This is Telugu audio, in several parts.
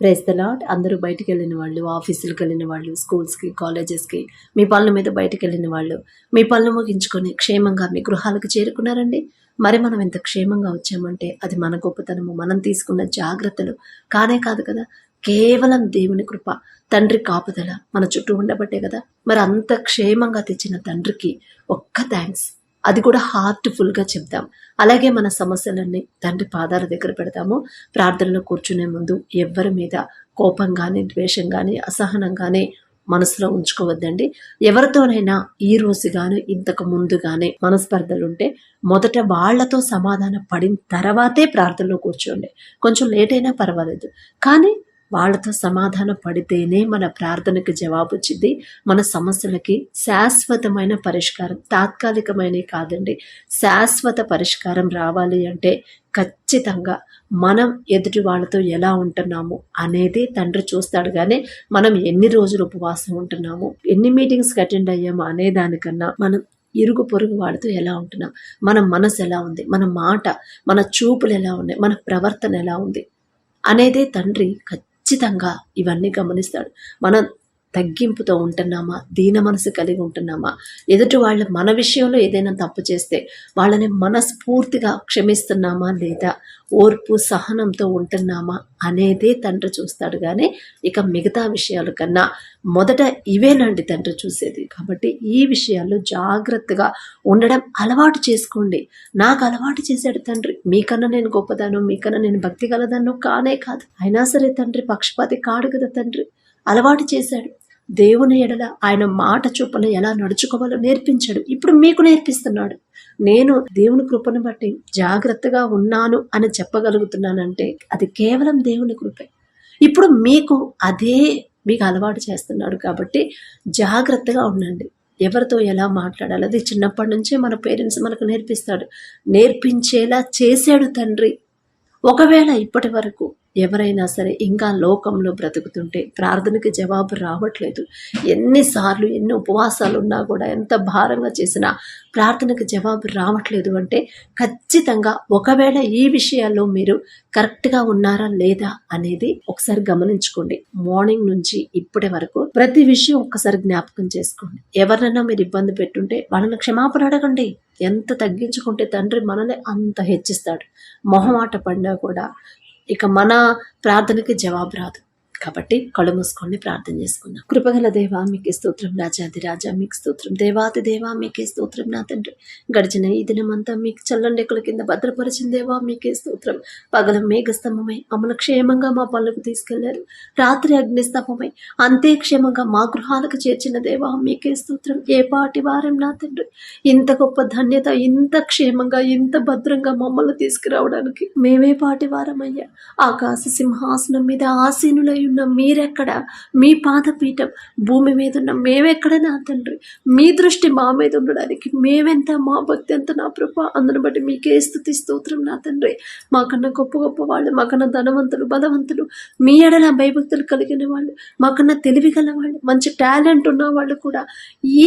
ప్రైజ్ ద లాట్ అందరూ బయటికి వెళ్ళిన వాళ్ళు ఆఫీసులకు వెళ్ళిన వాళ్ళు స్కూల్స్కి కాలేజెస్కి మీ పనుల మీద బయటికి వెళ్ళిన వాళ్ళు మీ పనులు ముగించుకొని క్షేమంగా మీ గృహాలకు చేరుకున్నారండి? మరి మనం ఎంత క్షేమంగా వచ్చామంటే అది మన గొప్పతనము మనం తీసుకున్న జాగ్రత్తలు. కానే కాదు కదా కేవలం దేవుని కృప తండ్రి కాపుదల మన చుట్టూ ఉండబట్టే కదా. మరి అంత క్షేమంగా తెచ్చిన తండ్రికి ఒక్క థ్యాంక్స్ అది కూడా హార్ట్ఫుల్గా చెప్దాం అలాగే మన సమస్యలన్నీ తండ్రి పాదాల దగ్గర పెడతాము. ప్రార్థనలో కూర్చునే ముందు ఎవ్వరి మీద కోపం కానీ ద్వేషం కానీ అసహనం కానీ మనసులో ఉంచుకోవద్దండి. ఎవరితోనైనా ఈ రోజు గాను ఇంతకు ముందు గానే మనస్పర్ధలు ఉంటే మొదట వాళ్ళతో సమాధాన పడిన తర్వాతే ప్రార్థనలో కూర్చోండి. కొంచెం లేట్ అయినా పర్వాలేదు. కానీ వాళ్ళతో సమాధాన పడితేనే మన ప్రార్థనకి జవాబు వచ్చింది మన సమస్యలకి శాశ్వతమైన పరిష్కారం తాత్కాలికమైనవి కాదండి. శాశ్వత పరిష్కారం రావాలి అంటే ఖచ్చితంగా మనం ఎదుటి వాళ్ళతో ఎలా ఉంటున్నాము అనేది తండ్రి చూస్తాడు. కానీ మనం ఎన్ని రోజులు ఉపవాసం ఉంటున్నాము ఎన్ని మీటింగ్స్కి అటెండ్ అయ్యాము అనే దానికన్నా మనం ఇరుగు పొరుగు వాళ్ళతో ఎలా ఉంటున్నాం మన మనసు ఎలా ఉంది మన మాట మన చూపులు ఎలా ఉన్నాయి మన ప్రవర్తన ఎలా ఉంది అనేది తండ్రి ఖచ్చితంగా ఇవన్నీ గమనిస్తాడు. మనం తగ్గింపుతో ఉంటున్నామా? దీన మనసు కలిగి ఉంటున్నామా? ఎదుటి వాళ్ళు మన విషయంలో ఏదైనా తప్పు చేస్తే వాళ్ళని మనస్ఫూర్తిగా క్షమిస్తున్నామా లేదా? ఓర్పు సహనంతో ఉంటున్నామా అనేదే తండ్రి చూస్తాడు కానీ ఇక మిగతా విషయాల కన్నా మొదట ఇవేనండి తండ్రి చూసేది. కాబట్టి ఈ విషయాల్లో జాగ్రత్తగా ఉండడం అలవాటు చేసుకోండి. నాకు అలవాటు చేశాడు తండ్రి. మీకన్నా నేను గొప్పదాను మీకన్నా నేను భక్తి గలదాను కానే కాదు. అయినా సరే తండ్రి పక్షపాతి కాడు కదా తండ్రి. అలవాటు చేశాడు. దేవుని ఎడల ఆయన మాట చొప్పున ఎలా నడుచుకోవాలో నేర్పించాడు. ఇప్పుడు మీకు నేర్పిస్తున్నాడు. నేను దేవుని కృపను బట్టి జాగ్రత్తగా ఉన్నాను అని చెప్పగలుగుతున్నానంటే అది కేవలం దేవుని కృపే. ఇప్పుడు మీకు అదే మీకు అలవాటు చేస్తున్నాడు కాబట్టి జాగ్రత్తగా ఉండండి. ఎవరితో ఎలా మాట్లాడాలి అది చిన్నప్పటి నుంచే మన పేరెంట్స్ మనకు నేర్పిస్తాడు. నేర్పించేలా చేశాడు తండ్రి. ఒకవేళ ఇప్పటి వరకు ఎవరైనా సరే ఇంకా లోకంలో బ్రతుకుతుంటే ప్రార్థనకి జవాబు రావట్లేదు. ఎన్నిసార్లు ఎన్ని ఉపవాసాలు ఉన్నా కూడా ఎంత భారంగా చేసినా ప్రార్థనకి జవాబు రావట్లేదు అంటే ఖచ్చితంగా ఒకవేళ ఈ విషయాల్లో మీరు కరెక్ట్గా ఉన్నారా లేదా అనేది ఒకసారి గమనించుకోండి. మార్నింగ్ నుంచి ఇప్పటి వరకు ప్రతి విషయం ఒక్కసారి జ్ఞాపకం చేసుకోండి. ఎవరినైనా మీరు ఇబ్బంది పెట్టుంటే వాళ్ళని క్షమాపణ అడగండి. ఎంత తగ్గించుకుంటే తండ్రి మనల్ని అంత హెచ్చిస్తాడు. మొహమాట పడినా కూడా ఇక మన ప్రార్థనకి జవాబు రాదు. కాబట్టి కళ్ళు మూసుకొని ప్రార్థన చేసుకుందాం. కృపగల దేవా మీకు స్తోత్రం రాజాది రాజా మీకు స్తోత్రం దేవాది దేవా మీకే స్తోత్రం నా తండ్రి. గడిచిన ఈ దినమంతా మీకు చల్లండెక్కల కింద భద్రపరిచిన దేవా మీకే స్తోత్రం. పగల మేఘస్తంభమై అమలు క్షేమంగా మా పనులకు తీసుకెళ్ళారు. రాత్రి అగ్నిస్తంభమై అంతే క్షేమంగా మా గృహాలకు చేర్చిన దేవా మీకే స్తోత్రం. ఏ పాటి వారం నా తండ్రి? ఇంత గొప్ప ధన్యత ఇంత క్షేమంగా ఇంత భద్రంగా మమ్మల్ని తీసుకురావడానికి మేమే పాటి వారమయ్యా. ఆకాశ సింహాసనం మీద ఆసీనులై ఉన్న మీరెక్కడ? మీ పాదపీఠం భూమి మీద ఉన్న మేమెక్కడ నా తండ్రి? మీ దృష్టి మా మీద ఉండడానికి మేమెంత మా భక్తి ఎంత నా ప్రభ? అందును బట్టి మీకే స్థుతి స్తోత్రం నా తండ్రి. మాకన్నా గొప్ప గొప్ప వాళ్ళు మాకన్నా ధనవంతులు బలవంతులు మీ ఎడల భయభక్తులు కలిగిన వాళ్ళు మాకన్నా తెలివి వాళ్ళు మంచి టాలెంట్ ఉన్న వాళ్ళు కూడా ఈ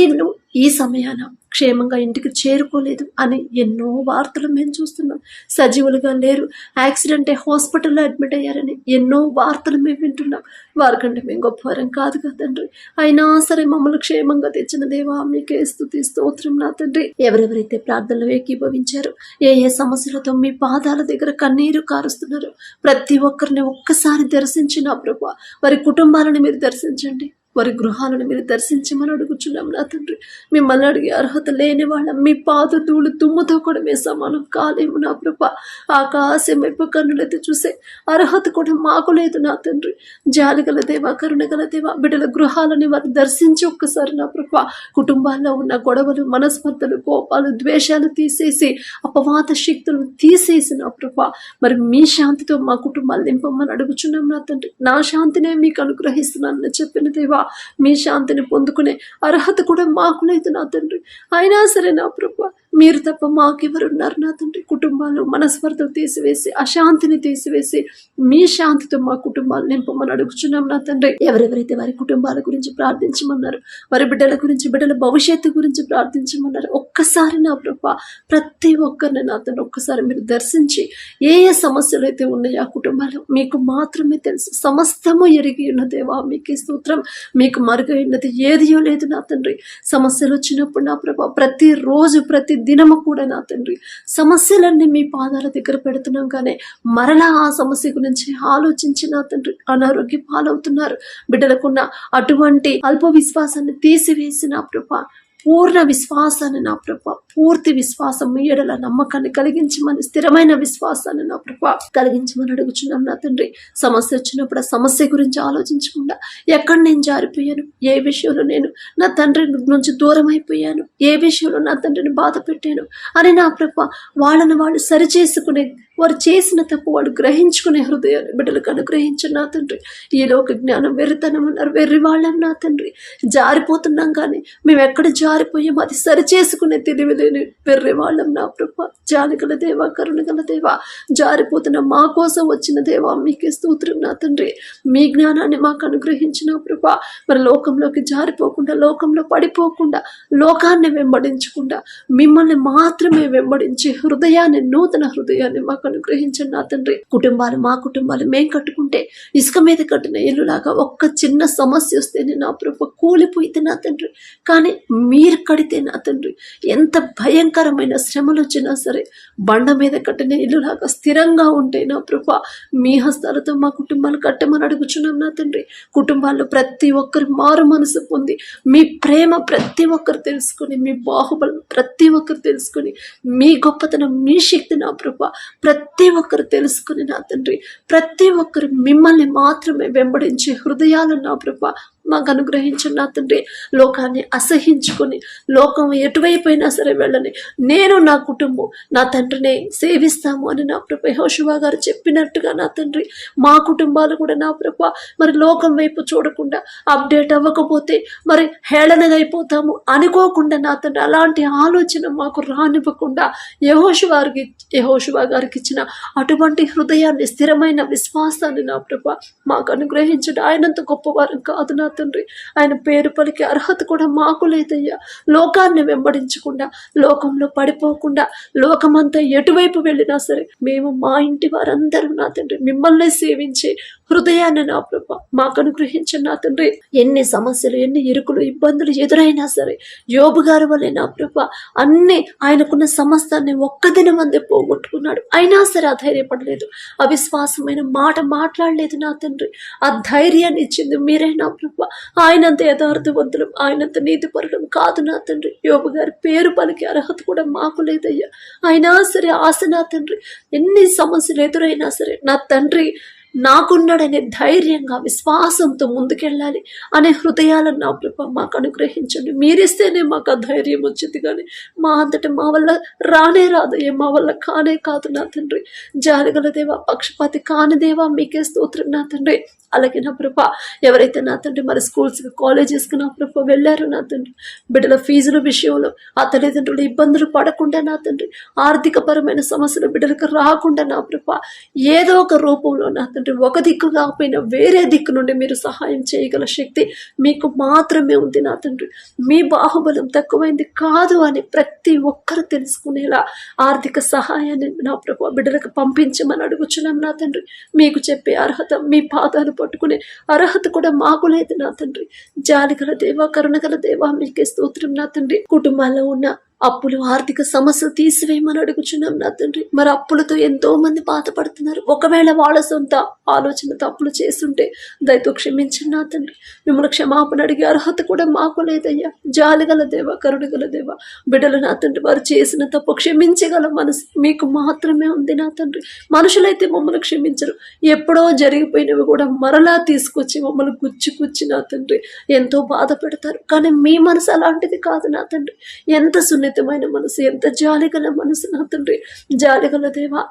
ఈ సమయాన క్షేమంగా ఇంటికి చేరుకోలేదు అని ఎన్నో వార్తలు మేము చూస్తున్నాం. సజీవులుగా లేరు. యాక్సిడెంట్ అయి హాస్పిటల్లో అడ్మిట్ అయ్యారని ఎన్నో వార్తలు మేము వింటున్నాం. వారికంటే మేము గొప్పవారం కాదు కదా తండ్రి. అయినా సరే మమ్మల్ని క్షేమంగా తెచ్చిన దేవా మీకే స్థుతి స్తోత్రం నా తండ్రి. ఎవరెవరైతే ప్రార్థనలు ఏకీభవించారు ఏ ఏ సమస్యలతో మీ పాదాల దగ్గర కన్నీరు కారుస్తున్నారు ప్రతి ఒక్కరిని ఒక్కసారి దర్శించిన ప్రభు వారి కుటుంబాలను మీరు దర్శించండి. వారి గృహాలను మీరు దర్శించమని అడుగుచున్నాం నా తండ్రి. మిమ్మల్ని అడిగే అర్హత లేని వాళ్ళం. మీ పాద ధూళి తుమ్ముతో కూడా మేము సమానం కాలేము నా ప్రభ. ఆకాశం వైపు కన్నులైతే చూసే అర్హత కూడా మాకు లేదు నా తండ్రి. జాలిగల దేవా కరుణగల దేవా బిడ్డల గృహాలని వారు దర్శించి ఒక్కసారి నా ప్రభ. కుటుంబాల్లో ఉన్న గొడవలు మనస్పర్ధలు కోపాలు ద్వేషాలు తీసేసి అపవాద శక్తులు తీసేసి నా ప్రభ. మరి మీ శాంతితో మా కుటుంబాలు నింపమని అడుగుచున్నాం నా తండ్రి. నా శాంతినే మీకు అనుగ్రహిస్తున్నానని చెప్పిన దేవా. మీ శాంతిని పొందుకునే అర్హత కూడా మాకు లేదు నా తండ్రి. అయినా సరే నా ప్రభు మీరు తప్ప మాకెవరున్నారు నా తండ్రి? కుటుంబాలు మనస్పర్ధలు తీసివేసి అశాంతిని తీసివేసి మీ శాంతితో మా కుటుంబాలు నింపమని అడుగుచున్నాం నా తండ్రి. ఎవరెవరైతే వారి కుటుంబాల గురించి ప్రార్థించమన్నారు వారి బిడ్డల గురించి బిడ్డల భవిష్యత్తు గురించి ప్రార్థించమన్నారు ఒక్కసారి నా ప్రభ ప్రతి ఒక్కరిని నా తండ్రి ఒక్కసారి మీరు దర్శించి ఏ ఏ సమస్యలు అయితే ఉన్నాయో ఆ కుటుంబాలు మీకు మాత్రమే తెలుసు. సమస్తము ఎరిగి ఉన్న దేవా మీకే స్తోత్రం. మీకు మరుగైనది ఏదియో లేదు నా తండ్రి. సమస్యలు వచ్చినప్పుడు నా ప్రభా ప్రతి రోజు ప్రతి దినము కూడా నా తండ్రి. సమస్యలన్నీ మీ పాదాల దగ్గర పెడుతున్నాం కానీ మరలా ఆ సమస్య గురించి ఆలోచించి నా తండ్రి అనారోగ్య పాలవుతున్నారు. బిడ్డలకున్న అటువంటి అల్ప విశ్వాసాన్ని తీసివేసి నా ప్రభా పూర్ణ విశ్వాసాన్ని నా ప్రభ పూర్తి విశ్వాసం మీ ఎడల నమ్మకాన్ని కలిగించమని స్థిరమైన విశ్వాసాన్ని నా ప్రభ కలిగించమని అడుగుచున్నాం నా తండ్రి. సమస్య వచ్చినప్పుడు ఆ సమస్య గురించి ఆలోచించకుండా ఎక్కడ నేను జారిపోయాను? ఏ విషయంలో నేను నా తండ్రి నుంచి దూరం అయిపోయాను? ఏ విషయంలో నా తండ్రిని బాధ పెట్టాను అని నా ప్రభ వాళ్ళని వాళ్ళు సరిచేసుకునే వారు చేసిన తప్పు వాడు గ్రహించుకునే హృదయాన్ని బిడ్డలకు అనుగ్రహించు నా తండ్రి. ఈ లోక జ్ఞానం వెర్రితనం అన్నారు వెర్రి వాళ్ళం నా తండ్రి. జారిపోతున్నాం కానీ మేము ఎక్కడ జారిపోయామో అది సరి చేసుకునే తెలివి లేని వెర్రి వాళ్ళం నా ప్రభ. జాలిగల దేవా కరుణగల దేవా జారిపోతున్న మా కోసం వచ్చిన దేవా మీకే స్తోత్రం నా తండ్రి. మీ జ్ఞానాన్ని మాకు అనుగ్రహించిన ప్రభ. మరి లోకంలోకి జారిపోకుండా లోకంలో పడిపోకుండా లోకాన్ని వెంబడించకుండా మిమ్మల్ని మాత్రమే వెంబడించి హృదయాన్ని నూతన హృదయాన్ని మాకు అనుగ్రహించండి నా తండ్రి. కుటుంబాలు మా కుటుంబాలు మేం కట్టుకుంటే ఇసుక మీద కట్టిన ఇల్లులాగా ఒక్క చిన్న సమస్య వస్తేనే నా ప్రభు కూలిపోయితే నా తండ్రి. కానీ మీరు కడితే నా తండ్రి ఎంత భయంకరమైన శ్రమలు వచ్చినా సరే బండ మీద కట్టిన ఇల్లులాగా స్థిరంగా ఉంటే నా ప్రభు మీ హస్తాలతో మా కుటుంబాలు కట్టమని అడుగుచున్నాం నా తండ్రి. కుటుంబాల్లో ప్రతి ఒక్కరు మారు మనసు పొంది మీ ప్రేమ ప్రతి ఒక్కరు తెలుసుకొని మీ బాహుబలం ప్రతి ఒక్కరు తెలుసుకొని మీ గొప్పతనం మీ శక్తి నా ప్రభ ప్రతి ఒక్కరు తెలుసుకుని నా తండ్రి ప్రతి ఒక్కరు మిమ్మల్ని మాత్రమే వెంబడించే హృదయాలు నా ప్రభా. మాకు అనుగ్రహించిన నా తండ్రి. లోకాన్ని అసహించుకుని లోకం ఎటువైపోయినా సరే వెళ్ళని నేను నా కుటుంబం నా తండ్రిని సేవిస్తాము అని నా ప్రభ హోషువా గారు చెప్పినట్టుగా నా తండ్రి మా కుటుంబాలు కూడా నా ప్రభ. మరి లోకం వైపు చూడకుండా అప్డేట్ అవ్వకపోతే మరి హేళనగైపోతాము అయిపోతాము అనుకోకుండా నా తండ్రి. అలాంటి ఆలోచన మాకు రానివ్వకుండా యహోషువారికి యహోషువా గారికి ఇచ్చిన అటువంటి హృదయాన్ని స్థిరమైన విశ్వాసాన్ని నా ప్రభ మాకు అనుగ్రహించడం. ఆయనంత గొప్పవారు కాదు నా తండ్రి. ఆయన పేరు పలికి అర్హత కూడా మాకు లేదయ్యా. లోకాన్ని వెంబడించకుండా లోకంలో పడిపోకుండా లోకమంతా ఎటువైపు వెళ్ళినా సరే మేము మా ఇంటి వారందరూ నా తండ్రి. మిమ్మల్ని సేవించే హృదయాన్ని నా ప్రభ మాకు అనుగ్రహించిన నా తండ్రి ఎన్ని సమస్యలు ఎన్ని ఇరుకులు ఇబ్బందులు ఎదురైనా సరే యోబు గారి వల్లే నా ప్రభ అన్ని ఆయనకున్న సమస్తాన్ని ఒక్క దినం పోగొట్టుకున్నాడు. అయినా సరే అధైర్యపడలేదు. అవిశ్వాసమైన మాట మాట్లాడలేదు నా తండ్రి. ఆ ధైర్యాన్ని ఇచ్చింది మీరే నా ప్రభ. ఆయనంత యథార్థవంతులం ఆయనంత నీతిపరులం కాదు నా తండ్రి. యోబు గారి పేరు పలికి అర్హత కూడా మాకు లేదయ్యా. అయినా సరే ఆశ నా తండ్రి. ఎన్ని సమస్యలు ఎదురైనా సరే నా తండ్రి నాకున్నాడనే ధైర్యంగా విశ్వాసంతో ముందుకెళ్ళాలి అనే హృదయాలను నా ప్రభ మాకు అనుగ్రహించండి. మీరిస్తేనే మాకు ఆ ధైర్యం వచ్చింది కానీ మా అంతటి మా వల్ల రానే రాదయ్యే మా వల్ల కానే కాదు నా తండ్రి. జారగల దేవా పక్షపాతి కాని దేవా మీకే స్తోత్రం నా తండ్రి. అలాగే నా ప్రభ ఎవరైతే నా తండ్రి మరి స్కూల్స్కి కాలేజెస్కి నా ప్రభ వెళ్ళారో నా తండ్రి బిడ్డల ఫీజుల విషయంలో ఆ తల్లిదండ్రులు ఇబ్బందులు పడకుండా నా తండ్రి ఆర్థికపరమైన సమస్యలు బిడ్డలకు రాకుండా నా ప్రభ ఏదో ఒక రూపంలో నా తండ్రి ఒక దిక్కు కాకపోయినా వేరే దిక్కు నుండి మీరు సహాయం చేయగల శక్తి మీకు మాత్రమే ఉంది నా తండ్రి. మీ బాహుబలం తక్కువైంది కాదు అని ప్రతి ఒక్కరు తెలుసుకునేలా ఆర్థిక సహాయాన్ని నా ప్రభు బిడ్డలకు పంపించమని అడుగుచున్నాం నా తండ్రి. మీకు చెప్పే అర్హత మీ పాదాలు పట్టుకునే అర్హత కూడా మాకు లేదు నా తండ్రి. జాలిగల దేవ కరుణగల దేవ మీకే స్తోత్రం నా తండ్రి. కుటుంబాల్లో ఉన్న అప్పులు ఆర్థిక సమస్యలు తీసివేయమని అడుగుచున్నాం నా తండ్రి. మరి అప్పులతో ఎంతో మంది బాధపడుతున్నారు. ఒకవేళ వాళ్ళ సొంత ఆలోచన తప్పులు చేస్తుంటే దయతో క్షమించండి నా తండ్రి. మిమ్మల్ని క్షమాపణ అడిగే అర్హత కూడా మాకు లేదయ్యా. జాలిగల దేవ కరుడుగల దేవ బిడ్డలు నా తండ్రి వారు చేసిన తప్పు క్షమించగల మనసు మీకు మాత్రమే ఉంది నా తండ్రి. మనుషులైతే మమ్మల్ని క్షమించరు. ఎప్పుడో జరిగిపోయినవి కూడా మరలా తీసుకొచ్చి మమ్మల్ని గుచ్చి గుచ్చి నా తండ్రి ఎంతో బాధ పెడతారు. కానీ మీ మనసు అలాంటిది కాదు నా తండ్రి. ఎంత సున్నిత సున్నితమైన మనసు. ఎంత జాలిగల మనసు నా తండ్రి. జాలిగల దేవా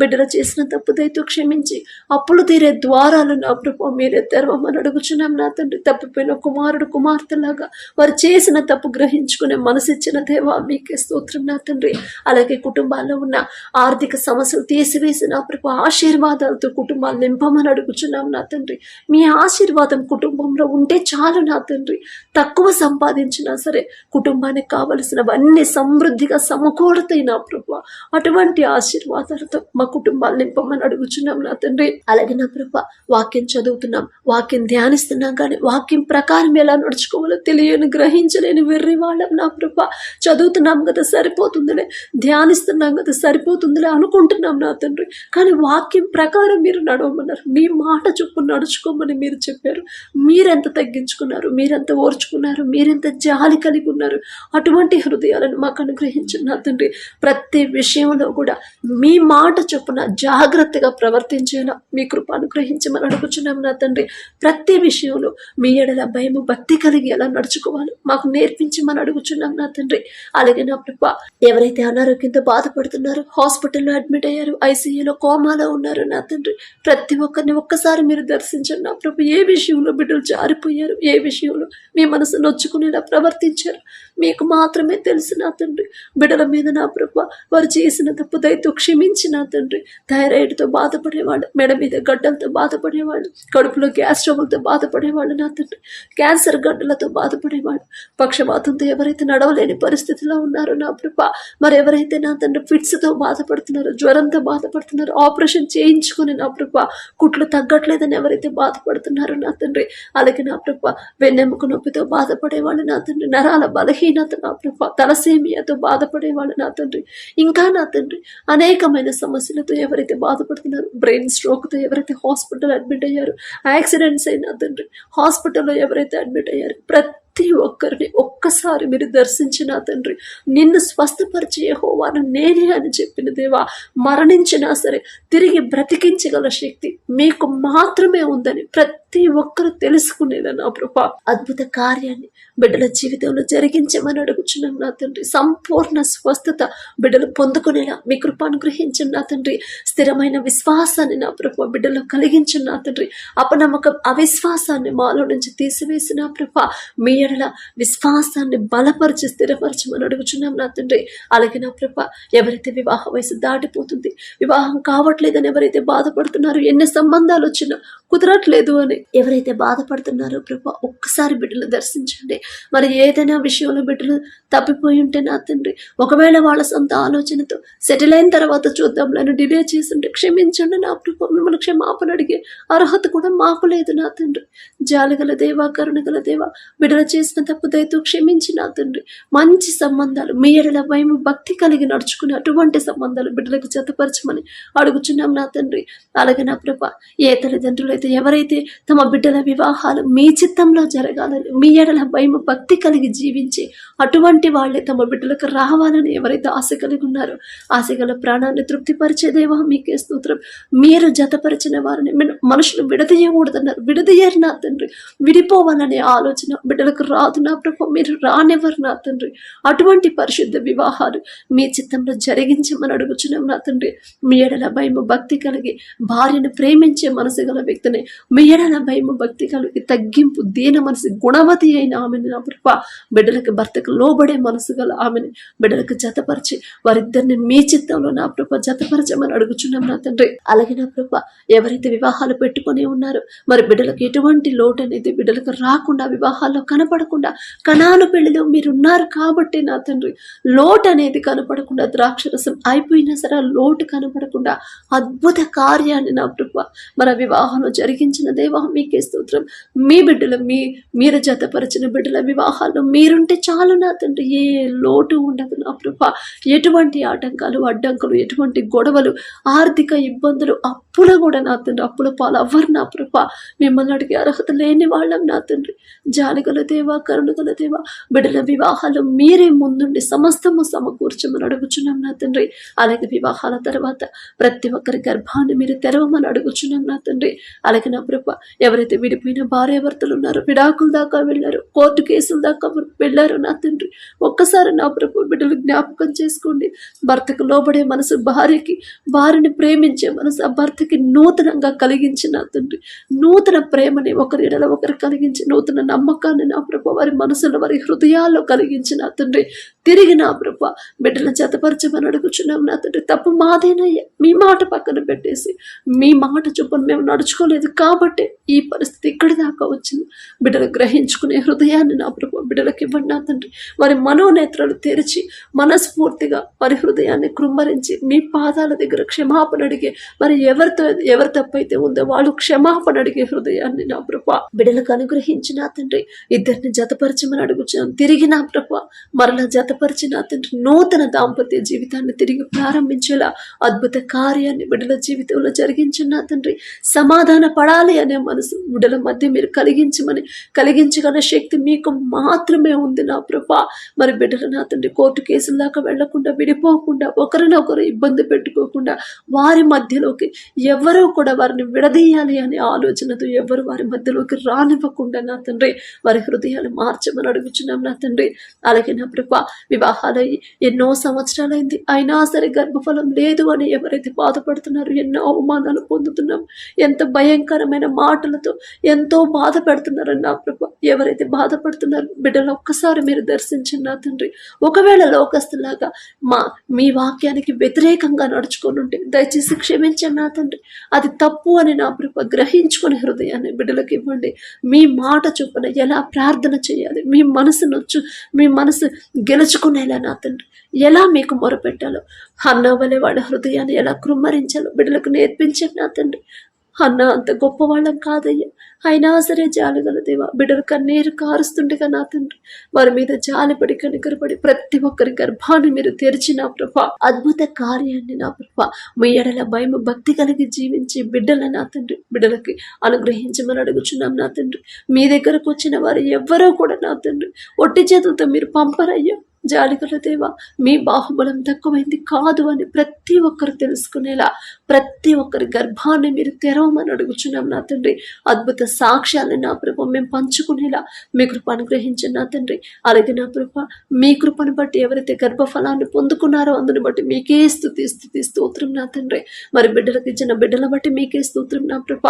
బిడ్డలు చేసిన తప్పు క్షమించి. అప్పులు తీరే ద్వారాలు నా ప్రభు మీరే తెరవమని అడుగుచున్నాం నా తండ్రి. తప్పిపోయిన కుమారుడు కుమార్తెలాగా వారు చేసిన తప్పు గ్రహించుకునే మనసిచ్చిన దేవా మీకే స్తోత్రం నా తండ్రి. అలాగే కుటుంబాల్లో ఉన్న ఆర్థిక సమస్యలు తీసివేసి నా ప్రభు ఆశీర్వాదాలతో కుటుంబాలు నింపమని అడుగుచున్నాం నా తండ్రి. మీ ఆశీర్వాదం కుటుంబంలో ఉంటే చాలు నా తండ్రి. తక్కువ సంపాదించినా సరే కుటుంబానికి కావలసినవన్నీ సమృద్ధిగా సమకూడతాయి నా ప్రభు. అటువంటి ఆశీర్వాదాలతో మా కుటుంబాలు నింపమని అడుగుచున్నాం నా తండ్రి. అలాగే నా ప్రభు వాక్యం చదువుతున్నాం వాక్యం ధ్యానిస్తున్నాం కానీ వాక్యం ప్రకారం ఎలా నడుచుకోవాలో తెలియని గ్రహించలేని వెర్రి వాళ్ళం నా ప్రభు. చదువుతున్నాం కదా సరిపోతుందిలే. ధ్యానిస్తున్నాం కదా సరిపోతుందిలే అనుకుంటున్నాం నా తండ్రి. కానీ వాక్యం ప్రకారం మీరు నడవమన్నారు. మీ మాట చొప్పున నడుచుకోమని మీరు చెప్పారు. మీరెంత తగ్గించుకున్నారు? మీరెంత ఓర్చుకున్నారు? మీరెంత జాలి కలిగి ఉన్నారు? అటువంటి హృదయాలను మాకు అనుగ్రహించిన తండ్రి. ప్రతి విషయంలో కూడా మీ మాట చొప్పున జాగ్రత్తగా ప్రవర్తించేలా మీ కృప అనుగ్రహించమని అడుగుచున్నాం నా తండ్రి. ప్రతి విషయంలో మీ ఎడల భయము భక్తి కలిగి ఎలా నడుచుకోవాలి మాకు నేర్పించమని అడుగుచున్నాం నా తండ్రి. అలాగే నా కృప ఎవరైతే అనారోగ్యంతో బాధపడుతున్నారో హాస్పిటల్లో అడ్మిట్ అయ్యారు ఐసీయూలో కోమాలో ఉన్నారు నా తండ్రి. ప్రతి ఒక్కరిని ఒక్కసారి మీరు దర్శించండి నా ప్రభు. ఏ విషయంలో బిడ్డలు జారిపోయారు ఏ విషయంలో మీ మనసు నొచ్చుకునేలా ప్రవర్తించారు మీకు మాత్రమే తెలిసిన నా తండ్రి బిడ్డల మీద నా ప్రభు వారు చేసిన తప్పు దయతో క్షమించి నా తండ్రి. థైరాయిడ్తో బాధపడేవాళ్ళు మెడ మీద గడ్డలతో బాధపడేవాళ్ళు కడుపులో గ్యాస్ ట్రబుల్తో బాధపడేవాళ్ళు నా తండ్రి. క్యాన్సర్ గడ్డలతో బాధపడేవాళ్ళు. పక్షపాతంతో ఎవరైతే నడవలేని పరిస్థితిలో ఉన్నారో నా ప్రభ మరి ఎవరైతే నా తండ్రి ఫిట్స్తో బాధపడుతున్నారో జ్వరంతో బాధపడుతున్నారో ఆపరేషన్ చేయించుకొని నా ప్రభ కుట్లు తగ్గట్లేదని ఎవరైతే బాధపడుతున్నారో నా తండ్రి అలాగే నా ప్రభ వెన్నెముక నొప్పితో బాధపడేవాళ్ళు నా తండ్రి. నరాల బలహీనత నా ప్రభ తలసేమియాతో బాధపడేవాళ్ళు నా తండ్రి ఇంకా నా తండ్రి. అనేకమైన సమస్యలతో ఎవరైతే బాధపడుతున్నారు బ్రెయిన్ స్ట్రోక్తో ఎవరైతే హాస్పిటల్ అడ్మిట్ అయ్యారు యాక్సిడెంట్స్ అయినా తండ్రి హాస్పిటల్లో ఎవరైతే అడ్మిట్ అయ్యారు ప్రతి ఒక్కరిని ఒక్కసారి మీరు దర్శించిన తండ్రి. నిన్ను స్వస్థపరిచే హోవాను నేనే అని చెప్పిన దేవా మరణించినా సరే తిరిగి బ్రతికించగల శక్తి మీకు మాత్రమే ఉందని ప్రతి ప్రతి ఒక్కరు తెలుసుకునేలా నా ప్రభా. అద్భుత కార్యాన్ని బిడ్డల జీవితంలో జరిగించమని అడుగుచున్నాం నా తండ్రి. సంపూర్ణ స్వస్థత బిడ్డలు పొందుకునేలా మీ కృప అనుగ్రహించండి నా తండ్రి. స్థిరమైన విశ్వాసాన్ని నా ప్రభు బిడ్డలు కలిగించండి నా తండ్రి. అపనమ్మకం అవిశ్వాసాన్ని మాలో నుంచి తీసివేసి నా ప్రభ మీ ఎడల విశ్వాసాన్ని బలపరిచి స్థిరపరచమని అడుగుచున్నాం నా తండ్రి. అలాగే నా ప్రభ ఎవరైతే వివాహ వయసు దాటిపోతుంది వివాహం కావట్లేదని ఎవరైతే బాధపడుతున్నారో ఎన్ని సంబంధాలు వచ్చినా కుదరట్లేదు అని ఎవరైతే బాధపడుతున్నారో ప్రభ ఒక్కసారి బిడ్డలు దర్శించండి. మరి ఏదైనా విషయంలో బిడ్డలు తప్పిపోయి ఉంటే నా తండ్రి ఒకవేళ వాళ్ళ సొంత ఆలోచనతో సెటిల్ అయిన తర్వాత చూద్దాం నన్ను డిలే చేస్తుంటే క్షమించండి నా ప్రభు మిమ్మల్ని క్షమాపణ అడిగే అర్హత కూడా మాకు లేదు నా తండ్రి. జాలిగల దేవా కరుణగల దేవా బిడ్డలు చేసిన తప్పు దయతో క్షమించి నా తండ్రి. మంచి సంబంధాలు మీ ఎడల భయం భక్తి కలిగి నడుచుకునే అటువంటి సంబంధాలు బిడ్డలకు జతపరచమని అడుగుచున్నాం నా తండ్రి. అలాగే నా ప్రభ ఏ తల్లిదండ్రులు అయితే ఎవరైతే తమ తమ బిడ్డల వివాహాలు మీ చిత్తంలో జరగాలని మీ ఎడల భయం భక్తి కలిగి జీవించి అటువంటి వాళ్ళే తమ బిడ్డలకు రావాలని ఎవరైతే ఆశ కలిగి ఉన్నారో ఆశ గల ప్రాణాన్ని తృప్తిపరిచే దేవా మీకే స్తోత్రం. మీరు జతపరిచిన వారిని మనుషులు విడదీయకూడదన్నారు. విడదీయరు నా తండ్రి. విడిపోవాలనే ఆలోచన బిడ్డలకు రాదు నా ప్రభు. మీరు రానివ్వరు నా తండ్రి. అటువంటి పరిశుద్ధ వివాహాలు మీ చిత్తంలో జరిగించమని అడుగుచున్నాం నా తండ్రి. మీ ఎడల భయము భక్తి కలిగి భార్యను ప్రేమించే మనసు గల వ్యక్తిని మీ ఎడల భయము భక్తి కలిగి తగ్గింపు దీన మనసు గుణవతి అయిన ఆమెను నా ప్రభ బిడ్డలకు భర్తకు లోబడే మనసు గల ఆమెని బిడ్డలకు జతపరిచి వారిద్దరిని మీ చిత్తంలో నా ప్రభ జతపరచమని అడుగుచున్నాం నా తండ్రి. అలాగే నా ప్రభ ఎవరైతే వివాహాలు పెట్టుకొని ఉన్నారో మరి బిడ్డలకు ఎటువంటి లోటు అనేది బిడ్డలకు రాకుండా వివాహాల్లో కనపడకుండా కణాను పెళ్ళిలో మీరు ఉన్నారు కాబట్టి నా తండ్రి లోటు అనేది కనపడకుండా ద్రాక్షరసం అయిపోయినా సరే ఆ లోటు కనపడకుండా అద్భుత కార్యాన్ని నా ప్రభ మన వివాహంలో జరిగించిన దేవా మీకే స్తోత్రం. మీ బిడ్డలు మీ మీరు జతపరిచిన బిడ్డల వివాహాలు మీరుంటే చాలు నా తండ్రి. ఏ లోటు ఉండదు నా ప్రభ. ఎటువంటి ఆటంకాలు అడ్డంకులు ఎటువంటి గొడవలు ఆర్థిక ఇబ్బందులు అప్పుల కూడా నా తండ్రి అప్పుల పాలు అవ్వరు నా ప్రభ. మిమ్మల్ని అడిగే అర్హత లేని వాళ్ళం నా తండ్రి. జాలిగల దేవా కరుణగల దేవా బిడ్డల వివాహాలు మీరే ముందుండి సమస్తము సమకూర్చమని అడుగుచున్నాం నా తండ్రి. అలాగే వివాహాల తర్వాత ప్రతి ఒక్కరి గర్భాన్ని మీరు తెరవమని అడుగుచున్నాం నా తండ్రి. అలాగే నా ప్రభ ఎవరైతే విడిపోయిన భార్య భర్తలు ఉన్నారో విడాకుల దాకా వెళ్ళారు కోర్టు కేసుల దాకా వెళ్ళారు నా తండ్రి. ఒక్కసారి నా ప్రభు బిడ్డలు జ్ఞాపకం చేసుకోండి. భర్తకు లోబడే మనసు భార్యకి భార్యని ప్రేమించే మనసు ఆ భర్తకి నూతనంగా కలిగించి నా తండ్రి. నూతన ప్రేమని ఒకరి ఎడల ఒకరు కలిగించి నూతన నమ్మకాన్ని నా ప్రభు వారి మనసులో వారి హృదయాల్లో కలిగించి నా తండ్రి. తిరిగి నా ప్రభు బిడ్డలను జతపరచమని అడుగుచున్నాం నా తండ్రి. తప్పు మాదేనయ్యా. మీ మాట పక్కన పెట్టేసి మీ మాట చొప్పున మేము నడుచుకోలేదు. కాబట్టి ఈ పరిస్థితి ఇక్కడి దాకా వచ్చింది. బిడ్డలు గ్రహించుకునే హృదయాన్ని నా ప్రభు బిడ్డలకు ఇవ్వండి నా తండ్రి. వారి మనోనేత్రాలు తెరిచి మనస్ఫూర్తిగా వారి హృదయాన్ని కృమ్మరించి మీ పాదాల దగ్గర క్షమాపణ అడిగే మరి ఎవరితో ఎవరి తప్పైతే ఉందో వాళ్ళు క్షమాపణ అడిగే హృదయాన్ని నా ప్రభు బిడ్డలకు అనుగ్రహించిన తండ్రి. ఇద్దరిని జతపరచమని అడుగుచాను తిరిగి నా ప్రభు మరలా జత నా తండ్రి నూతన దాంపత్య జీవితాన్ని తిరిగి ప్రారంభించేలా అద్భుత కార్యాన్ని బిడ్డల జీవితంలో జరిగించిన తండ్రి సమాధాన పడాలి అనే మనసు బిడ్డల మధ్య మీరు కలిగించమని కలిగించగల శక్తి మీకు మాత్రమే ఉంది నా ప్రభా. మరి బిడ్డలు నా తండ్రి కోర్టు కేసుల దాకా వెళ్ళకుండా విడిపోకుండా ఒకరినొకరు ఇబ్బంది పెట్టుకోకుండా వారి మధ్యలోకి ఎవరూ కూడా వారిని విడదీయాలి అనే ఆలోచనతో ఎవరు వారి మధ్యలోకి రానివ్వకుండా నా తండ్రి వారి హృదయాలు మార్చమని అడుగుచున్నాం నా తండ్రి. అలాగే నా ప్రభా వివాహాలయ్యి ఎన్నో సంవత్సరాలైంది. అయినా సరే గర్భఫలం లేదు అని ఎవరైతే బాధపడుతున్నారో ఎన్నో అవమానాలు పొందుతున్నాం. ఎంత భయంకరమైన మాటలతో ఎంతో బాధ పెడుతున్నారని నా ప్రభ. ఎవరైతే బాధపడుతున్నారో బిడ్డలు ఒక్కసారి మీరు దర్శించండి నా తండ్రి. ఒకవేళ లోకస్తులాగా మా మీ వాక్యానికి వ్యతిరేకంగా నడుచుకొని ఉంటే దయచేసి క్షమించండి నా తండ్రి. అది తప్పు అని నా ప్రభ గ్రహించుకునే హృదయాన్ని బిడ్డలకు ఇవ్వండి. మీ మాట చొప్పున ఎలా ప్రార్థన చేయాలి? మీ మనసు నొచ్చు మీ మనసు గెలుచు గెలుచుకునేలా నా తండ్రి. ఎలా మీకు మొరపెట్టాలో? అన్న వలె వాళ్ళ హృదయాన్ని ఎలా కృమ్మరించాలో బిడ్డలకు నేర్పించండి నా తండ్రి. అన్న అంత గొప్పవాళ్ళం కాదయ్యా. అయినా సరే జాలిగల దేవా బిడ్డలు కన్నీరు కారుస్తుండగా నా తండ్రి. వారి మీద జాలిపడి కనికరపడి ప్రతి ఒక్కరి గర్భాన్ని మీరు తెరిచిన ప్రభా అద్భుత కార్యాన్ని నా ప్రభా మీ ఎడల భయం భక్తి కలిగి జీవించి బిడ్డల నా తండ్రి. బిడ్డలకి అనుగ్రహించమని అడుగుచున్నాం నా తండ్రి. మీ దగ్గరకు వచ్చిన వారు ఎవ్వరూ కూడా నా తండ్రి. ఒట్టి చేతులతో మీరు పంపరయ్యా. జాలిగల దేవ మీ బాహుబలం తక్కువైంది కాదు అని ప్రతి ఒక్కరు తెలుసుకునేలా ప్రతి ఒక్కరి గర్భాన్ని మీరు తెరవమని అడుగుచున్నాం నా తండ్రి. అద్భుత సాక్ష్యాన్ని నా ప్రభ మేము పంచుకునేలా మీ కృప అనుగ్రహించిన నా తండ్రి. అలాగే నా ప్రభ మీ కృపను బట్టి ఎవరైతే గర్భఫలాన్ని పొందుకున్నారో అందుని బట్టి మీకే స్థుతి స్థుతి స్తోత్రం నా తండ్రి. మరి బిడ్డలకు ఇచ్చిన బిడ్డల బట్టి మీకే స్తోత్రం నా ప్రభ.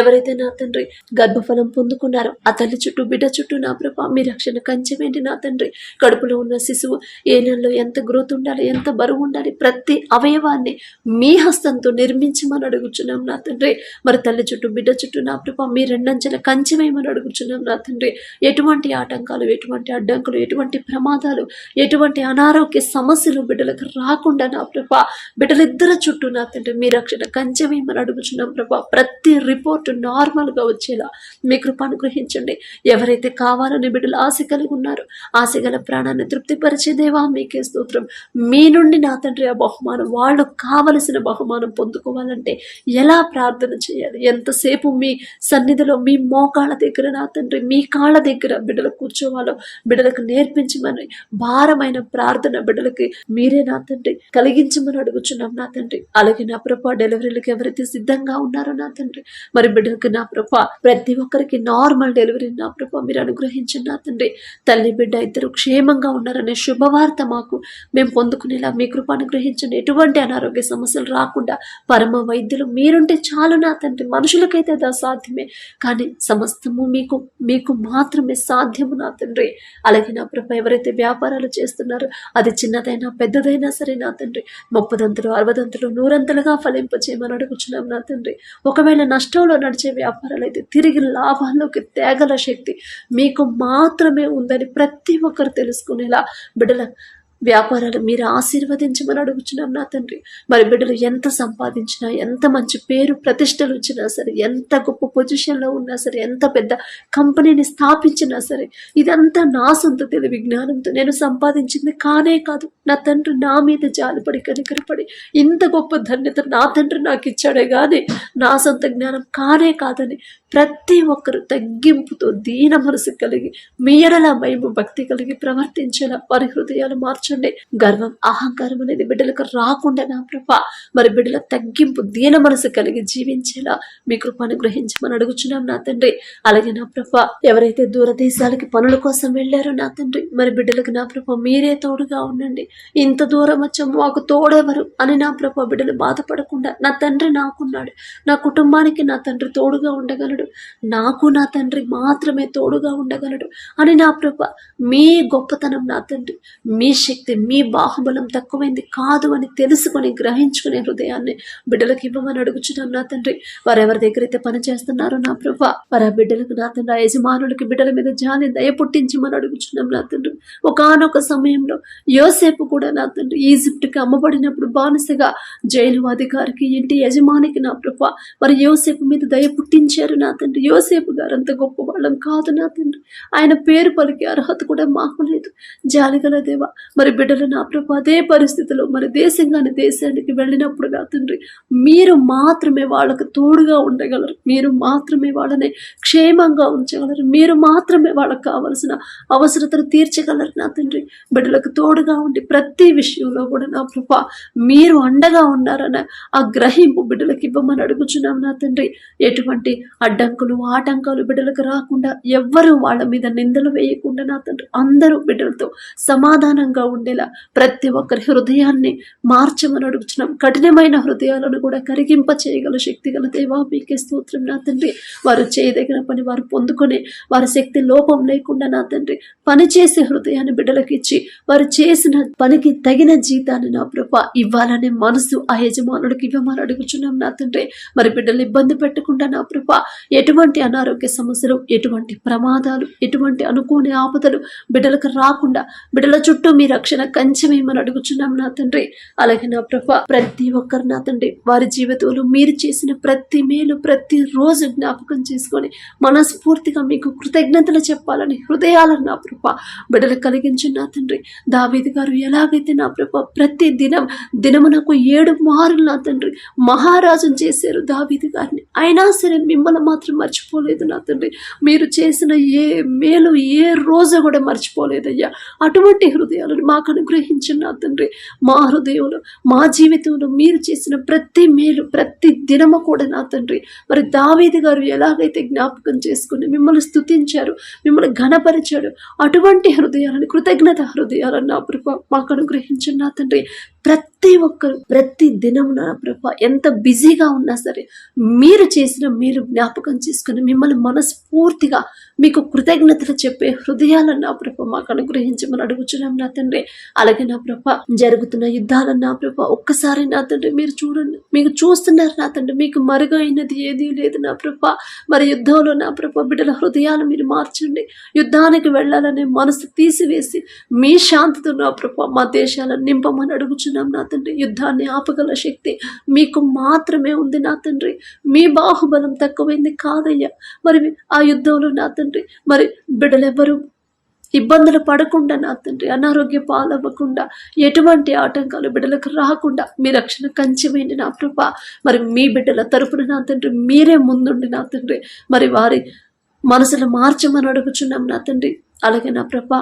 ఎవరైతే నా తండ్రి గర్భఫలం పొందుకున్నారో ఆ తల్లి చుట్టూ బిడ్డ చుట్టూ నా ప్రభ మీ రక్షణ కంచెమేంటి నా తండ్రి. కడుపులో ఉన్న శిశువు ఏ నెలలో ఎంత గ్రోత్ ఉండాలి ఎంత బరువు ఉండాలి ప్రతి అవయవాన్ని మీ హస్తంతో నిర్మించమని అడుగుచున్నాం నా తండ్రి. మరి తల్లి చుట్టూ బిడ్డ చుట్టూ నా ప్రభ మీ రెండంచెల కంచెమేమని అడుగుచున్నాం నా తండ్రి. ఎటువంటి ఆటంకాలు ఎటువంటి అడ్డంకులు ఎటువంటి ప్రమాదాలు ఎటువంటి అనారోగ్య సమస్యలు బిడ్డలకు రాకుండా నా ప్రభా బిడ్డలిద్దరి చుట్టూ నా తండ్రి మీ రక్షణ కంచెమేమని అడుగుచున్నాం ప్రభా. ప్రతి రిపోర్ట్ నార్మల్గా వచ్చేలా మీ కృప అనుగ్రహించండి. ఎవరైతే కావాలని బిడ్డలు ఆశ కలిగి ఉన్నారో ఆశ గల ప్రాణాన్ని తృప్తిపరిచే దేవా మీకే స్తోత్రం. మీ నుండి నా తండ్రి ఆ బహుమానం వాళ్ళు కావలసిన బహుమానం పొందుకోవాలంటే ఎలా ప్రార్థన చేయాలి? ఎంతసేపు మీ సన్నిధిలో మీ మోకాళ్ళ దగ్గర నా తండ్రి మీ కాళ్ళ దగ్గర బిడ్డలు కూర్చోవాలో బిడ్డలకు నేర్పించమని భారమైన ప్రార్థన బిడ్డలకి మీరే నా తండ్రి కలిగించమని అడుగుచున్నాం నా తండ్రి. అలాగే నా ప్రభా డెలివరీలకు ఎవరైతే సిద్ధంగా ఉన్నారో నా తండ్రి మరి బిడ్డలకు నా ప్రభా ప్రతి ఒక్కరికి నార్మల్ డెలివరీ నా ప్రభా మీరు అనుగ్రహించండి నా తండ్రి. తల్లి బిడ్డ ఇద్దరు క్షేమంగా ఉన్నారని శుభవార్త మాకు. మేము పొందుకునేలా మీ కృప అనుగ్రహించండి. ఎటువంటి అనారోగ్య సమస్యలు రాకుండా పరమ వైద్యులు మీరుంటే చాలు నా తండ్రి. మనుషులకైతే అది అసాధ్యమే. కానీ సమస్తము మీకు మీకు మాత్రమే సాధ్యము నా తండ్రి. అలాగే నా ప్రభ ఎవరైతే వ్యాపారాలు చేస్తున్నారో అది చిన్నదైనా పెద్దదైనా సరే నా తండ్రి. ముప్పదంతులు అరవదంతులు నూరంతలుగా ఫలింపచేయమని అడుగుచున్నాం నా తండ్రి. ఒకవేళ నష్టంలో నడిచే వ్యాపారాలు అయితే తిరిగి లాభాల్లోకి తేగల శక్తి మీకు మాత్రమే ఉందని ప్రతి ఒక్కరు తెలుసుకునేలా బిడ్డల వ్యాపారాలు మీరు ఆశీర్వదించమని అడుగుచున్నాం నా తండ్రి. మరి బిడ్డలు ఎంత సంపాదించినా ఎంత మంచి పేరు ప్రతిష్టలు వచ్చినా సరే ఎంత గొప్ప పొజిషన్లో ఉన్నా సరే ఎంత పెద్ద కంపెనీని స్థాపించినా సరే ఇదంతా నా సొంత తెలివి జ్ఞానంతో నేను సంపాదించింది కానే కాదు. నా తండ్రి నా మీద జాలిపడి కనికరపడి ఇంత గొప్ప ధన్యత నా తండ్రి నాకు ఇచ్చాడే కానీ నా సొంత జ్ఞానం కానే కాదని ప్రతి ఒక్కరు తగ్గింపుతో దీన మనసు కలిగి మీ మేము భక్తి కలిగి ప్రవర్తించేలా వారి హృదయాలు మార్చు మార్చండి గర్వం అహంకారం అనేది బిడ్డలకు రాకుండా నా ప్రభ మరి బిడ్డల తగ్గింపు దీన మనసు కలిగి జీవించేలా మీ కృపను గ్రహించమని అడుగుచున్నాం నా తండ్రి. అలాగే నా ప్రభ ఎవరైతే దూరదేశాలకి పనుల కోసం వెళ్ళారో నా తండ్రి మరి బిడ్డలకు నా ప్రభ మీరే తోడుగా ఉండండి. ఇంత దూరం వచ్చాము మాకు తోడెవరు అని నా ప్రభ బిడ్డలు బాధపడకుండా నా తండ్రి నాకున్నాడు. నా కుటుంబానికి నా తండ్రి తోడుగా ఉండగలడు. నాకు నా తండ్రి మాత్రమే తోడుగా ఉండగలడు అని నా ప్రభ మీ గొప్పతనం నా తండ్రి. మీ శక్తి మీ బాహుబలం తక్కువైంది కాదు అని తెలుసుకొని గ్రహించుకునే హృదయాన్ని బిడ్డలకు ఇవ్వమని అడుగుచున్నాం నా తండ్రి. వారెవరి దగ్గర అయితే పని చేస్తున్నారో నా ప్రభ వారి ఆ బిడ్డలకు నా తండ్రి ఆ యజమానులకి బిడ్డల మీద జాలి దయ పుట్టించమని అడుగుచున్నాం నా తండ్రి. ఒకనొక సమయంలో యోసేపు కూడా నా తండ్రి ఈజిప్ట్కి అమ్మబడినప్పుడు బానిసగా జైలు అధికారికి ఇంటి యజమానికి నా ప్రభ మరి యోసేపు మీద దయ పుట్టించారు నా తండ్రి. యోసేపు గారు అంత గొప్ప వాళ్ళం కాదు నా తండ్రి. ఆయన పేరు పలికి అర్హత కూడా మాకు లేదు. జాలిగల దేవ మరి బిడ్డలు నా ప్రభు అదే పరిస్థితిలో మరి దేశంగాని దేశానికి వెళ్ళినప్పుడు నా తండ్రి మీరు మాత్రమే వాళ్ళకు తోడుగా ఉండగలరు. మీరు మాత్రమే వాళ్ళని క్షేమంగా ఉంచగలరు. మీరు మాత్రమే వాళ్ళకి కావలసిన అవసరతను తీర్చగలరు నా తండ్రి. బిడ్డలకు తోడుగా ఉండి ప్రతి విషయంలో కూడా నా ప్రభు మీరు అండగా ఉన్నారన్న ఆ గ్రహింపు బిడ్డలకు ఇవ్వమని అడుగుచున్నాం నా తండ్రి. ఎటువంటి అడ్డంకులు ఆటంకాలు బిడ్డలకు రాకుండా ఎవ్వరూ వాళ్ళ మీద నిందలు వేయకుండా నా తండ్రి అందరూ బిడ్డలతో సమాధానంగా ఉండేలా ప్రతి ఒక్కరి హృదయాన్ని మార్చమని అడుగుతున్నాం కఠినమైన హృదయాలను కూడా కరిగింప చేయగల శక్తి గల దేవా మీకే స్తోత్రం నా తండ్రి. వారు చేయదగిన పని వారు పొందుకొని వారి శక్తి లోపం లేకుండా నా తండ్రి పని చేసే హృదయాన్ని బిడ్డలకు ఇచ్చి వారు చేసిన పనికి తగిన జీతాన్ని నా ప్రభ ఇవ్వాలనే మనసు ఆ యజమానుడికి ఇవ్వమని అడుగుచున్నాం నా తండ్రి. మరి బిడ్డలు ఇబ్బంది పెట్టకుండా నా ప్రభ ఎటువంటి అనారోగ్య సమస్యలు ఎటువంటి ప్రమాదాలు ఎటువంటి అనుకోని ఆపదలు బిడ్డలకు రాకుండా బిడ్డల చుట్టూ మీరు రక్షణ కంచెమేమని అడుగుచున్నాం నా తండ్రి. అలాగే నా ప్రభ ప్రతి ఒక్కరు నా తండ్రి వారి జీవితంలో మీరు చేసిన ప్రతి మేలు ప్రతి రోజు జ్ఞాపకం చేసుకొని మనస్ఫూర్తిగా మీకు కృతజ్ఞతలు చెప్పాలని హృదయాలను నా ప్రభ బిడ్డలు కలిగించిన నా తండ్రి. దావేది గారు ఎలాగైతే నా ప్రభ ప్రతి దినం దినమునకు ఏడు మారులు నా తండ్రి మహారాజును చేశారు దావీది గారిని. అయినా సరే మిమ్మల్ని మాత్రం మర్చిపోలేదు నా తండ్రి. మీరు చేసిన ఏ మేలు ఏ రోజు కూడా మర్చిపోలేదయ్యా. అటువంటి హృదయాలను మాకు అనుగ్రహించిన నా తండ్రి మా హృదయంలో మా జీవితంలో మీరు చేసిన ప్రతి మేలు ప్రతి దినము కూడా నా తండ్రి. మరి దావేది గారు ఎలాగైతే జ్ఞాపకం చేసుకుని మిమ్మల్ని స్థుతించారు మిమ్మల్ని ఘనపరిచాడు అటువంటి హృదయాలను కృతజ్ఞత హృదయాలను నా ప్రభ మాకు అనుగ్రహించిన నా తండ్రి. ప్రతి ఒక్కరు ప్రతి దినం నా ప్రభ ఎంత బిజీగా ఉన్నా సరే మీరు చేసిన మీరు జ్ఞాపకం చేసుకుని మిమ్మల్ని మనస్ఫూర్తిగా మీకు కృతజ్ఞతలు చెప్పే హృదయాలను నా ప్రభ మాకు అనుగ్రహించమని అడుగుచున్నాం నా తండ్రి. అలాగే నా ప్రభ జరుగుతున్న యుద్ధాలను నా ప్రభ ఒక్కసారి నా తండ్రి మీరు చూడండి మీకు చూస్తున్నారు నా తండ్రి మీకు మరుగైనది ఏదీ లేదు నా ప్రభ. మరి యుద్ధంలో నా ప్రభ బిడ్డల హృదయాలు మీరు మార్చండి. యుద్ధానికి వెళ్ళాలనే మనసు తీసివేసి మీ శాంతితో నా ప్రభ మా దేశాలను నింపమని అడుగుచున్నాం నా తండ్రి. యుద్ధాన్ని ఆపగల శక్తి మీకు మాత్రమే ఉంది నా తండ్రి. మీ బాహుబలం తక్కువైంది కాదయ్యా. మరి ఆ యుద్ధంలో నా తండ్రి మరి బిడ్డలెవ్వరూ? ఇబ్బందులు పడకుండా నా తండ్రి అనారోగ్య పాలవ్వకుండా ఎటువంటి ఆటంకాలు బిడ్డలకు రాకుండా మీ రక్షణ కంచెమైంది నా కృప. మరి మీ బిడ్డల తరపున నా తండ్రి మీరే ముందుండి నా తండ్రి. మరి వారి మనసులు మార్చమని అడుగుచున్నాం నా తండ్రి. అలాగే నా ప్రభా.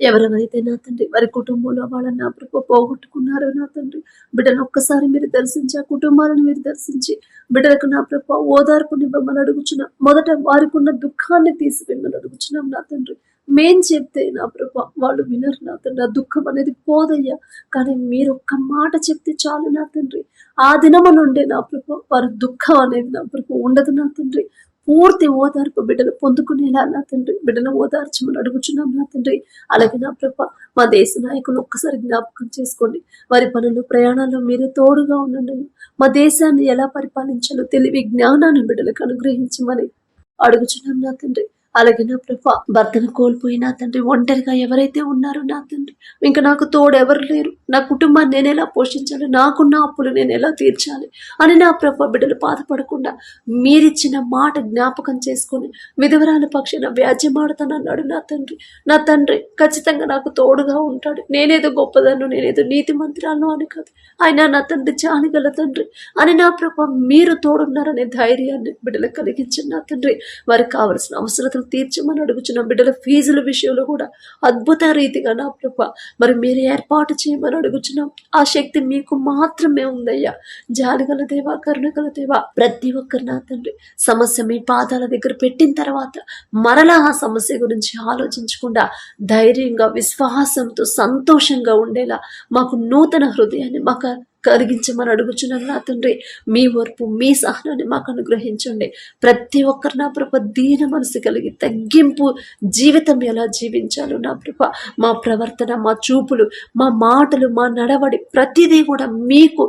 ఎవరెవరైతే నా తండ్రి వారి కుటుంబంలో వాళ్ళని నా ప్రభు పోగొట్టుకున్నారో నా తండ్రి బిడ్డను ఒక్కసారి మీరు దర్శించి ఆ కుటుంబాలను మీరు దర్శించి బిడ్డలకు నా ప్రభ ఓదార్పునివ్వమని అడుగుచున్నాం మొదట వారికి ఉన్న దుఃఖాన్ని తీసివేయమని అడుగుచున్నాం నా తండ్రి. మేం చెప్తే నా ప్రభ వాళ్ళు వినరు నా తండ్రి ఆ దుఃఖం అనేది పోదయ్యా. కానీ మీరు ఒక్క మాట చెప్తే చాలు నా తండ్రి. ఆ దినము నుండే నా ప్రభ వారి దుఃఖం అనేది నా ప్రభు ఉండదు నా తండ్రి. పూర్తి ఓదార్పు బిడ్డలు పొందుకునేలా నా తండ్రి బిడ్డలు ఓదార్చమని అడుగుచున్నాం నా తండ్రి. అలాగే నా ప్రభ మా దేశ నాయకులు ఒక్కసారి జ్ఞాపకం చేసుకోండి. వారి పనులు ప్రయాణాల్లో మీరే తోడుగా ఉండండి. మా దేశాన్ని ఎలా పరిపాలించాలో తెలివి జ్ఞానాన్ని బిడ్డలకు అనుగ్రహించమని అడుగుచున్నాం నా తండ్రి. అలాగే నా ప్రభా? భర్తను కోల్పోయి నా తండ్రి ఒంటరిగా ఎవరైతే ఉన్నారో నా తండ్రి ఇంకా నాకు తోడు ఎవరు లేరు. నా కుటుంబాన్ని నేను ఎలా పోషించాలి? నాకున్న అప్పులు నేను ఎలా తీర్చాలి? అని నా ప్రభా బిడ్డలు బాధపడకుండా మీరిచ్చిన మాట జ్ఞాపకం చేసుకొని విధవరాల పక్షాన వ్యాజ్యమాడుతానన్నాడు నా తండ్రి. నా తండ్రి ఖచ్చితంగా నాకు తోడుగా ఉంటాడు. నేనేదో గొప్పదన్ను నేనేదో నీతి మంత్రాలను అని కాదు. ఆయన నా తండ్రి చానిగల తండ్రి అని నా ప్రభ మీరు తోడున్నారనే ధైర్యాన్ని బిడ్డలకు కలిగించండి నా తండ్రి. వారికి కావలసిన అవసరతలు తీర్చమని అడుగుచున్న. బిడ్డల ఫీజుల విషయంలో కూడా అద్భుత రీతిగా నా ప్రభ మరి మీరు ఏర్పాటు చేయమని అడుగుచున్నాం. ఆ శక్తి మీకు మాత్రమే ఉందయ్యా. జాలిగల దేవా కరుణగల దేవా ప్రతి ఒక్కరు నా తండ్రి సమస్య మీ పాదాల దగ్గర పెట్టిన తర్వాత మరలా ఆ సమస్య గురించి ఆలోచించకుండా ధైర్యంగా విశ్వాసంతో సంతోషంగా ఉండేలా మాకు నూతన హృదయాన్ని మాకు కలిగించమని అడుగుచున్నాను నా తండ్రి. మీ ఓర్పు మీ సహనాన్ని మాకు అనుగ్రహించండి. ప్రతి ఒక్కరు నా ప్రభ దీన మనసు కలిగి తగ్గింపు జీవితం ఎలా జీవించాలో నా ప్రభ. మా ప్రవర్తన మా చూపులు మా మాటలు మా నడవడి ప్రతిదీ కూడా మీకు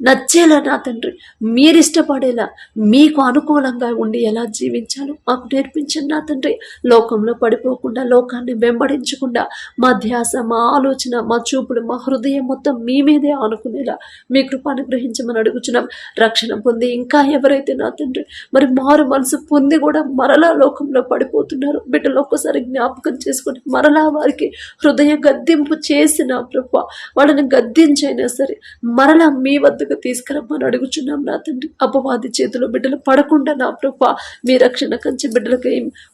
నచ్చేలా నా తండ్రి మీరు ఇష్టపడేలా మీకు అనుకూలంగా ఉండి ఎలా జీవించాలో మాకు నేర్పించండి నా తండ్రి. లోకంలో పడిపోకుండా లోకాన్ని వెంబడించకుండా మా ధ్యాస మా ఆలోచన మా చూపులు మా హృదయం మొత్తం మీ మీదే ఆనుకునేలా మీ కృపాను గ్రహించమని అడుగుచున్నాం. రక్షణ పొంది ఇంకా ఎవరైతే నా తండ్రి మరి మారు మనసు పొంది కూడా మరలా లోకంలో పడిపోతున్నారు బిడ్డలు ఒక్కసారి జ్ఞాపకం చేసుకొని మరలా వారికి హృదయ గద్దింపు చేసిన ప్రభు వాళ్ళని గద్దించైనా సరే మరలా మీ వద్ద వద్దకు తీసుకురమ్మని అడుగుచున్నాం నా తండ్రి. అపవాది చేతిలో బిడ్డలు పడకుండా నా ప్రభు మీ రక్షణ కంచి బిడ్డలకు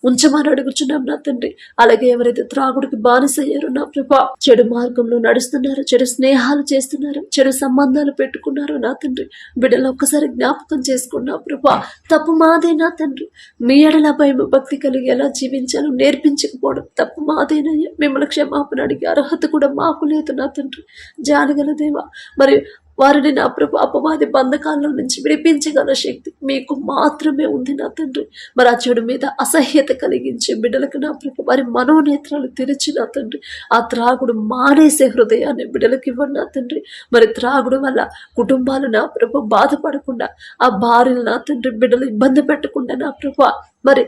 ఉంచమని అడుగుచున్నాం నా తండ్రి. అలాగే ఎవరైతే త్రాగుడికి బానిసయ్యారో నా ప్రభా చెడు మార్గంలో నడుస్తున్నారు చెడు స్నేహాలు చేస్తున్నారు చెడు సంబంధాలు పెట్టుకున్నారో నా తండ్రి. బిడ్డలు ఒక్కసారి జ్ఞాపకం చేసుకున్నా ప్రభా. తప్పు మాదేనా తండ్రి. మీ ఎడల భయం భక్తి కలిగి ఎలా జీవించాలో నేర్పించకపోవడం తప్పు మాదేనయ్యా. మిమ్మల్ని క్షమాపణ అడిగే అర్హత కూడా మాకు లేదు నా తండ్రి. జానగల దేవా మరియు వారిని నా ప్రభు అపవాది బంధకాల్లో నుంచి విడిపించగల శక్తి మీకు మాత్రమే ఉంది నా తండ్రి. మరి ఆ చెడు మీద అసహ్యత కలిగించే బిడ్డలకు నా ప్రభు వారి మనోనేత్రాలు తెరిచి నా తండ్రి. ఆ త్రాగుడు మానేసే హృదయాన్ని బిడ్డలకు ఇవ్వండి నా తండ్రి. మరి త్రాగుడు వల్ల కుటుంబాలు నా ప్రభు బాధపడకుండా ఆ భార్యలు నా తండ్రి బిడ్డలు ఇబ్బంది పెట్టకుండా నా ప్రభు మరి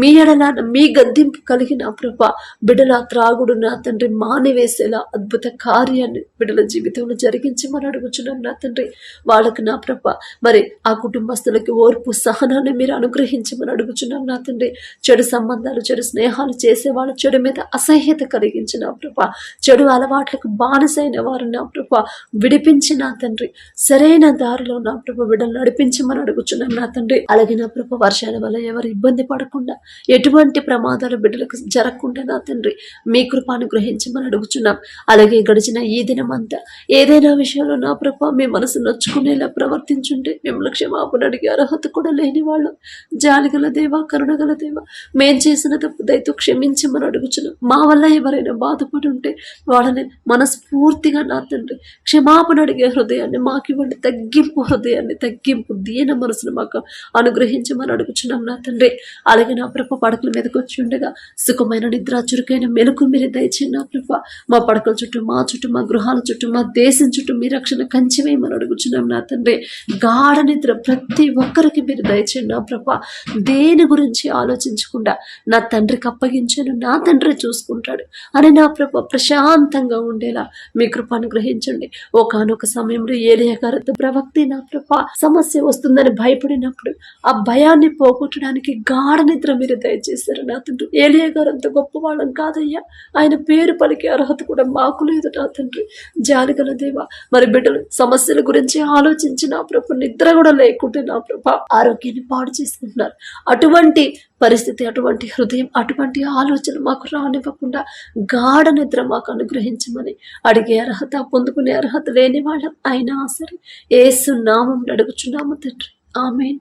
మీ ఎడల మీ గద్దింపు కలిగిన ప్రభ బిడల త్రాగుడు నా తండ్రి మానివేసేలా అద్భుత కార్యాన్ని బిడల జీవితంలో జరిగించమని అడుగుచున్నాం నా తండ్రి. వాళ్ళకి నా ప్రభ మరి ఆ కుటుంబస్తులకి ఓర్పు సహనాన్ని మీరు అనుగ్రహించమని అడుగుచున్నాం నా తండ్రి. చెడు సంబంధాలు చెడు స్నేహాలు చేసే వాళ్ళ చెడు మీద అసహ్యత కలిగించిన ప్రభ చెడు అలవాట్లకు బానిసైన వారు నా ప్రభ విడిపించి నా తండ్రి. సరైన దారిలో నా ప్రభ బిడ్డలు నడిపించమని అడుగుచున్నాం నా తండ్రి. అలాగే నా ప్రభ వర్షాల వల్ల ఎవరు ఇబ్బంది పడకుండా ఎటువంటి ప్రమాదాలు బిడ్డలకు జరగకుండా నా తండ్రి మీ కృపాను గ్రహించమని అడుగుచున్నాం. అలాగే గడిచిన ఈ దినమంతా ఏదైనా విషయంలో నా ప్రభ మీ మనసు నొచ్చుకునేలా ప్రవర్తించుంటే మిమ్మల్ని క్షమాపణ అడిగే అర్హత కూడా లేని వాళ్ళు. జాలిగల దేవా కరుణగల దేవా మేం చేసిన తప్పు దయతో క్షమించమని అడుగుచున్నాం. మా వల్ల ఎవరైనా బాధపడి ఉంటే వాళ్ళని మనస్ఫూర్తిగా నా తండ్రి క్షమాపణ అడిగే హృదయాన్ని మాకివ్వండి. తగ్గింపు హృదయాన్ని తగ్గింపు దీన మనసును మాకు అనుగ్రహించమని అడుగుచున్నాం నా తండ్రి. అలాగే నా ప్రభ పడకల మీదకి వచ్చి ఉండగా సుఖమైన నిద్ర చురుకైన మెలకు మీరు దయచేయండి నా ప్రభ. మా పడకల చుట్టూ మా చుట్టూ మా గృహాల చుట్టూ మా దేశం చుట్టూ మీ రక్షణ కంచివేయమని అడుగుచున్నాం నా తండ్రి. గాఢ నిద్ర ప్రతి ఒక్కరికి మీరు దయచేయండి నా ప్రభ. దేని గురించి ఆలోచించకుండా నా తండ్రికి అప్పగించాను నా తండ్రి చూసుకుంటాడు అని నా ప్రభ ప్రశాంతంగా ఉండేలా మీ కృప అనుగ్రహించండి ఒకనొక సమయంలో ఏలియా ప్రవక్తి నా ప్రభ సమస్య వస్తుందని భయపడినప్పుడు ఆ భయాన్ని పోగొట్టడానికి గాఢ నిద్ర మీరు దయచేశారు నా తండ్రి ఏలియా గారు అంత గొప్పవాళ్ళం కాదయ్యా. ఆయన పేరు పలికే అర్హత కూడా మాకు లేదు నా తండ్రి జాలిగల దేవ మరి బిడ్డలు సమస్యల గురించి ఆలోచించి నా ప్రభు నిద్ర కూడా లేకుంటే నా ప్రభ ఆరోగ్యాన్ని పాడు చేసుకుంటున్నారు. అటువంటి పరిస్థితి అటువంటి హృదయం అటువంటి ఆలోచన మాకు రానివ్వకుండా గాఢ నిద్ర మాకు అనుగ్రహించమని అడిగే అర్హత పొందుకునే అర్హత లేని వాళ్ళం అయినా సరే ఏసు నామం అడుగుచున్నాము తండ్రి. ఆమెన్.